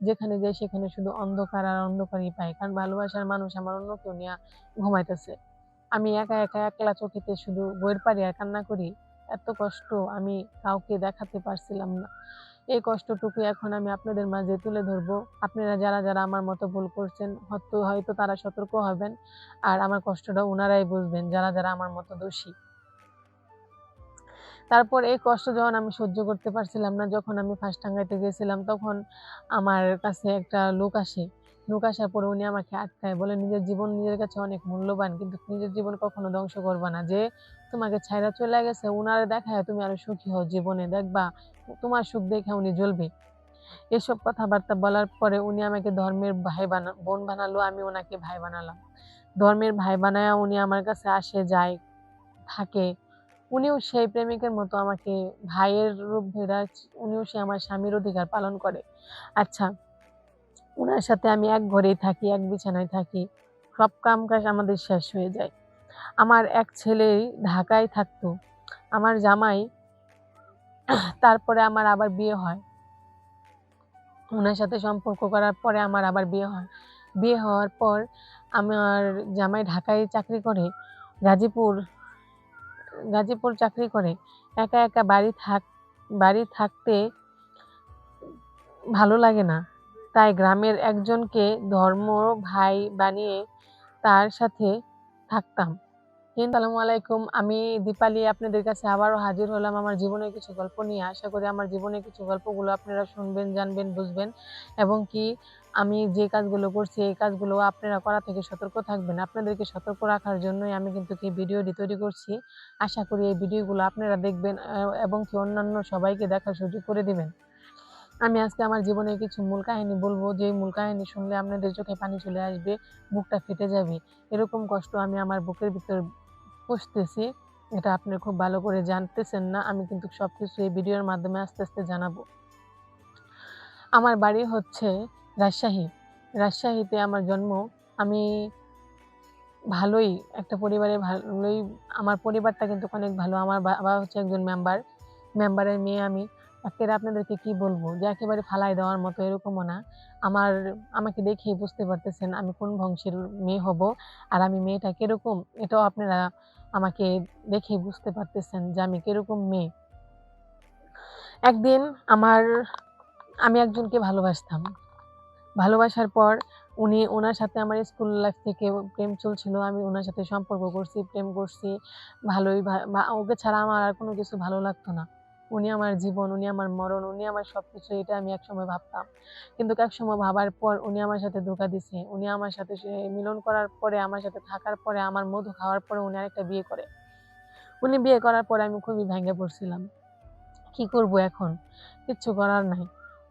যেখানে যাই সেখানে শুধু অন্ধকার আর অন্ধকারই পাই। কারণ ভালোবাসার মানুষ আমার অন্য কেউ নিয়ে ঘুমাইতেছে। আমি একা একা একলা চোখেতে শুধু বইয়ের পারি আর কান্না করি, এত কষ্ট আমি কাউকে দেখাতে পারছিলাম না। এই কষ্টটুকু এখন আমি আপনাদের মাঝে তুলে ধরবো। আপনারা যারা যারা আমার মতো ভুল করছেন, হয়তো হয়তো তারা সতর্ক হবেন। আর আমার কষ্টটা ওনারাই বুঝবেন, যারা যারা আমার মতো দোষী। তারপর এই কষ্ট যখন আমি সহ্য করতে পারছিলাম না, যখন আমি ফার্স্ট টাঙ্গাইতে গেছিলাম তখন আমার কাছে একটা লোক আসে। লোক আসার পরে উনি আমাকে আটকায়, বলে, নিজের জীবন নিজের কাছে অনেক মূল্যবান, কিন্তু নিজের জীবন কখনো ধ্বংস করবা না। যে তোমাকে ছাইরা চলে গেছে, উনারে দেখায় তুমি আরও সুখী হও জীবনে। দেখবা, তোমার সুখ দেখে উনি জ্বলবে। এসব কথাবার্তা বলার পরে উনি আমাকে ধর্মের ভাই বানা, বোন বানালো, আমি ওনাকে ভাই বানালাম। ধর্মের ভাই বানায় উনি আমার কাছে আসে, যায়, থাকে। উনিও সেই প্রেমিকের মতো আমাকে ভাইয়ের রূপ ধরে উনিও সে আমার স্বামীর অধিকার পালন করে। আচ্ছা উনার সাথে আমি এক ঘরেই থাকি, এক বিছানায় থাকি, সব কাম কাজ আমাদের শেষ হয়ে যায়। আমার এক ছেলে ঢাকায় থাকতো, আমার জামাই তারপরে আমার আবার বিয়ে হয়। ওনার সাথে সম্পর্ক করার পরে আমার আবার বিয়ে হয়। বিয়ে হওয়ার পর আমার জামাই ঢাকায় চাকরি করে, গাজীপুর গাজীপুর চাকরি করে, একা একা বাড়ি থাক, বাড়ি থাকতে ভালো লাগে না। তাই গ্রামের একজনকে ধর্ম ভাই বানিয়ে তার সাথে থাকতাম। আসসালামু আলাইকুম। আমি দীপালি, আপনাদের কাছে আবারও হাজির হলাম আমার জীবনের কিছু গল্প নিয়ে। আশা করি আমার জীবনের কিছু গল্পগুলো আপনারা শুনবেন, জানবেন, বুঝবেন এবং কি আমি যে কাজগুলো করছি, এই কাজগুলো আপনারা করা থেকে সতর্ক থাকবেন। আপনাদেরকে সতর্ক রাখার জন্যই আমি কিন্তু এই ভিডিওটি তৈরি করছি। আশা করি এই ভিডিওগুলো আপনারা দেখবেন এবং কি অন্যান্য সবাইকে দেখার সুযোগ করে দিবেন। আমি আজকে আমার জীবনের কিছু মূল কাহিনী বলব। যে মূল কাহিনী শুনলে আপনাদের চোখে পানি চলে আসবে, বুকটা ফেটে যাবে। এরকম কষ্ট আমি আমার বুকের ভিতর পুষতেছি এটা আপনি খুব ভালো করে জানতেছেন না, আমি কিন্তু সব কিছু এই ভিডিওর মাধ্যমে আস্তে আস্তে জানাব। আমার বাড়ি হচ্ছে রাজশাহী। রাজশাহীতে আমার জন্ম, আমি ভালোই, একটা পরিবারে ভালোই, আমার পরিবারটা কিন্তু অনেক ভালো, আমার বাবা হচ্ছে একজন মেম্বার মেম্বারের মেয়ে আমি। একেবারে আপনাদেরকে কি বলব? যে একেবারে ফালাই দেওয়ার মতো এরকমও না। আমার, আমাকে দেখেই বুঝতে পারতেছেন আমি কোন বংশের মেয়ে হব, আর আমি মেয়েটা কীরকম? এটাও আপনারা আমাকে দেখে বুঝতে পারতেছেন যে আমি কীরকম মেয়ে। একদিন আমার, আমি একজনকে ভালোবাসতাম। ভালোবাসার পর উনি ওনার সাথে আমার স্কুল লাইফ থেকে প্রেম চলছিল, আমি ওনার সাথে সম্পর্ক করছি, প্রেম করছি, ভালোই ওকে ছাড়া আমার আর কোনো কিছু ভালো লাগতো না। উনি আমার জীবন, উনি আমার মরণ, উনি আমার সব কিছু এটা আমি একসময় ভাবতাম। কিন্তু একসময় ভাবার পর উনি আমার সাথে ধোকা দিছে। উনি আমার সাথে মিলন করার পরে, আমার সাথে থাকার পরে, আমার মধু খাওয়ার পরে উনি আরেকটা বিয়ে করে। উনি বিয়ে করার পরে আমি খুবই ভেঙে পড়ছিলাম। কি করব এখন? কিচ্ছু করার নাই।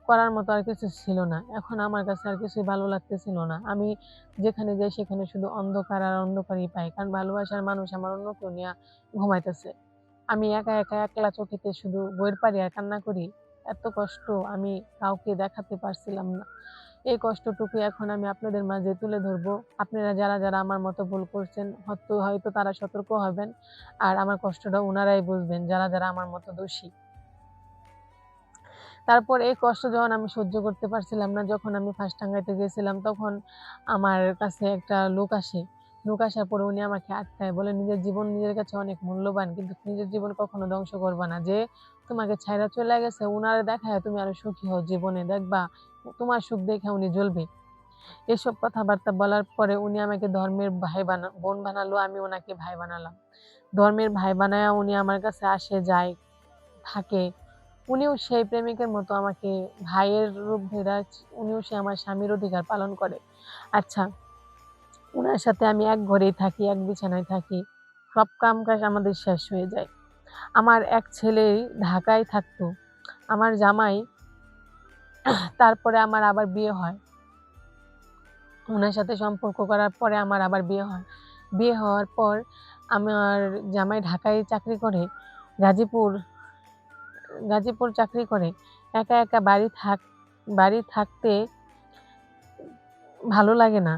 করার মতো আর কিছু ছিল না। এখন আমার কাছে আর কিছুই ভালো লাগতেছিল না। আমি যেখানে যাই, সেখানে শুধু অন্ধকার আর অন্ধকারই পাই। কারণ ভালোবাসার মানুষ আমার অন্য কেউ নিয়ে ঘুমাইতেছে। আমি একা একা একলা চোখেতে শুধু বইয়ের পারি আর কান্না করি, এত কষ্ট আমি কাউকে দেখাতে পারছিলাম না। এই কষ্টটুকু এখন আমি আপনাদের মাঝে তুলে ধরবো। আপনারা যারা যারা আমার মতো ভুল করছেন, হয়তো হয়তো তারা সতর্ক হবেন আর আমার কষ্টটা ওনারাই বুঝবেন, যারা যারা আমার মতো দোষী। তারপর এই কষ্ট যখন আমি সহ্য করতে পারছিলাম না, যখন আমি ফার্স্ট টাঙ্গাইতে গেছিলাম, তখন আমার কাছে একটা লোক আসে। লোক আসার পরে উনি আমাকে আটকায়। বলে, নিজের জীবন নিজের কাছে অনেক মূল্যবান, কিন্তু নিজের জীবন কখনো ধ্বংস করবা না। যে তোমাকে ছাইরা চলে গেছে, উনারে দেখায় তুমি আরও সুখী হও জীবনে। দেখবা, তোমার সুখ দেখে উনি জ্বলবে। এসব কথাবার্তা বলার পরে উনি আমাকে ধর্মের ভাই বানা, বোন বানালো, আমি ওনাকে ভাই বানালাম। ধর্মের ভাই বানায় উনি আমার কাছে আসে, যায়, থাকে। উনিও সেই প্রেমিকের মতো আমাকে ভাইয়ের রূপ ধরে উনিও সে আমার স্বামীর অধিকার পালন করে। আচ্ছা ওনার সাথে আমি এক ঘরেই থাকি, এক বিছানায় থাকি। সব কাম কাজ আমাদের শেষ হয়ে যায়। আমার এক ছেলে ঢাকায় থাকতো। আমার জামাই তারপরে আমার আবার বিয়ে হয়। ওনার সাথে সম্পর্ক করার পরে আমার আবার বিয়ে হয়। বিয়ে হওয়ার পর আমার জামাই ঢাকায় চাকরি করে, গাজীপুর গাজীপুর চাকরি করে। একা একা বাড়ি থাক, বাড়ি থাকতে ভালো লাগে না।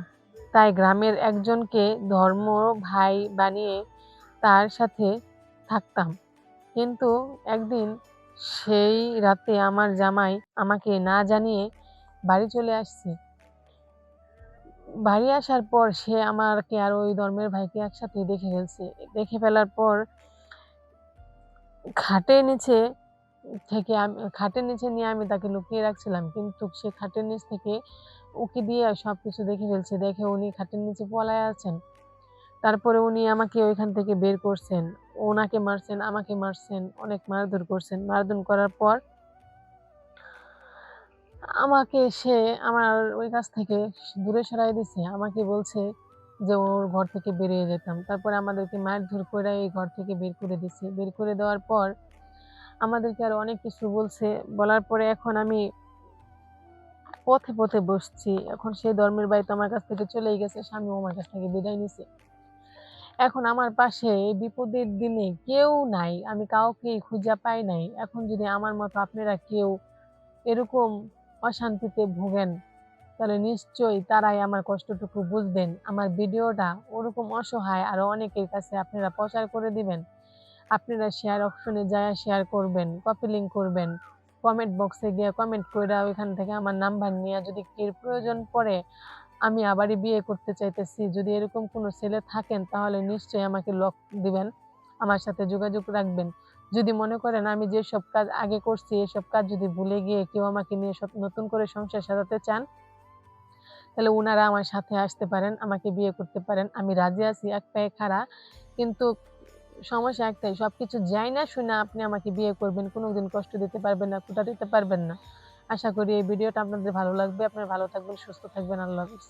তাই গ্রামের একজনকে ধর্ম ভাই বানিয়ে তার সাথে থাকতাম। কিন্তু একদিন সেই রাতে আমার জামাই আমাকে না জানিয়ে বাড়ি চলে আসছি। বাড়ি আসার পর সে আমাকে আর ওই ধর্মের ভাইকে একসাথে দেখে ফেলছে। দেখে ফেলার পর খাটের নিচে থেকে আমি, খাটের নিচে নিয়ে আমি তাকে লুকিয়ে রাখছিলাম। কিন্তু সে খাটের নিচ থেকে উকি দিয়ে সবকিছু দেখে ফেলছে। দেখে উনি খাটের নিচে পলায় আছেন। তারপরে উনি আমাকে ওইখান থেকে বের করছেন। ওনাকে মারছেন, আমাকে মারছেন, অনেক মারধর করছেন। মারধর করার পর আমাকে সে আমার ওই কাছ থেকে দূরে সরাই দিছে। আমাকে বলছে যে ওর ঘর থেকে বেরিয়ে যেতাম। তারপরে আমাদেরকে মারধর করে এই ঘর থেকে বের করে দিছে। বের করে দেওয়ার পর আমাদেরকে আর অনেক কিছু বলছে। বলার পরে এখন আমি পথে পথে বসছি। এখন সেই ধর্মের বাড়ি তো আমার কাছ থেকে চলেই গেছে স্বামী আমার কাছ থেকে বিদায় নিছে। এখন আমার পাশে বিপদের দিনে কেউ নাই, আমি কাউকেই খুঁজে পাই নাই। এখন যদি আমার মতো আপনারা কেউ এরকম অশান্তিতে ভোগেন, তাহলে নিশ্চয়ই তারাই আমার কষ্টটুকু বুঝবেন। আমার ভিডিওটা ওরকম অসহায় আরও অনেকের কাছে আপনারা প্রচার করে দিবেন। আপনারা শেয়ার অপশনে যায় শেয়ার করবেন কপি লিঙ্ক করবেন। কমেন্ট বক্সে গিয়ে কমেন্ট করে ওইখান থেকে আমার নাম্বার নিয়ে। যদি এর প্রয়োজন পড়ে, আমি আবারই বিয়ে করতে চাইতেছি। যদি এরকম কোনো ছেলে থাকেন, তাহলে নিশ্চয়ই আমাকে লক দিবেন, আমার সাথে যোগাযোগ রাখবেন। যদি মনে করেন আমি যেসব কাজ আগে করছি, এসব কাজ যদি ভুলে গিয়ে কেউ আমাকে নিয়ে সব নতুন করে সংসার সাজাতে চান, তাহলে ওনারা আমার সাথে আসতে পারেন, আমাকে বিয়ে করতে পারেন। আমি রাজি আছি এক পায়ে খাড়া। কিন্তু সমস্যা একটাই সব কিছু যাই না শুনে আপনি আমাকে বিয়ে করবেন কোনো দিন কষ্ট দিতে পারবেন না কোথা দিতে পারবেন না। আশা করি এই ভিডিওটা আপনাদের ভালো লাগবে। আপনারা ভালো থাকবেন, সুস্থ থাকবেন, আল্লাহ হাফিজ।